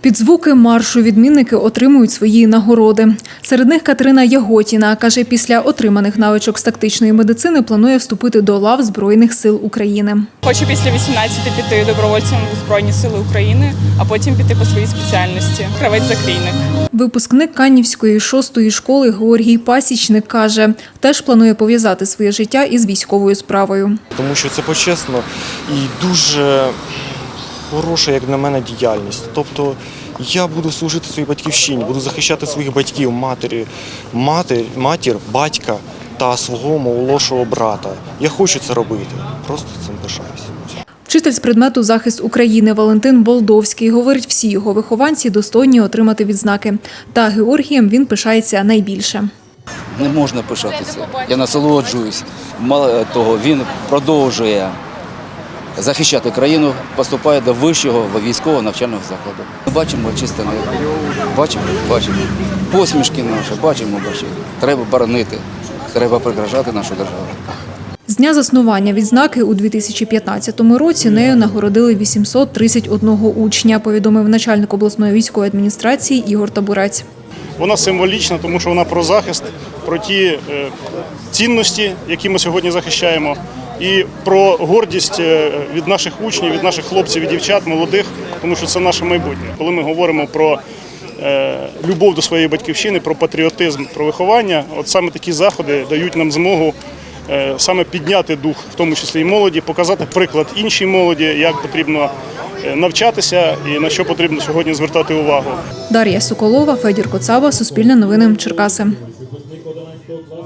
Під звуки маршу відмінники отримують свої нагороди. Серед них Катерина Яготіна каже, після отриманих навичок з тактичної медицини планує вступити до лав Збройних сил України. Хочу після 18 піти добровольцем у Збройні Сили України, а потім піти по своїй спеціальності. Кравець закрійник. Випускник Канівської шостої школи Георгій Пасічник каже, теж планує пов'язати своє життя із військовою справою. тому що це почесно і дуже хороша, як на мене, діяльність. Тобто я буду служити своїй батьківщині, буду захищати своїх батьків, матері, матір, матір, батька та свого молодшого брата. Я хочу це робити. Просто цим пишаюся. Вчитель з предмету захист України Валентин Болдовський говорить, всі його вихованці достойні отримати відзнаки. Та Георгієм він пишається найбільше. Не можна пишатися. Я насолоджуюсь. Мало того, він продовжує захищати країну, поступає до вищого військового навчального закладу. Ми бачимо чисте небо. Бачимо, бачимо. Посмішки наші, бачимо, бачимо. Треба боронити, треба пригражати нашу державу. З дня заснування відзнаки у 2015 році нею нагородили 831 учня, повідомив начальник обласної військової адміністрації Ігор Табурець. Вона символічна, тому що вона про захист, про ті е, цінності, які ми сьогодні захищаємо, і про гордість е, від наших учнів, від наших хлопців і дівчат, молодих, тому що це наше майбутнє. Коли ми говоримо про е, любов до своєї батьківщини, про патріотизм, про виховання, от саме такі заходи дають нам змогу. е, Саме підняти дух, в тому числі і молоді, показати приклад іншій молоді, як потрібно навчатися і на що потрібно сьогодні звертати увагу. Дар'я Соколова, Федір Коцаба, Суспільне новини Черкаси.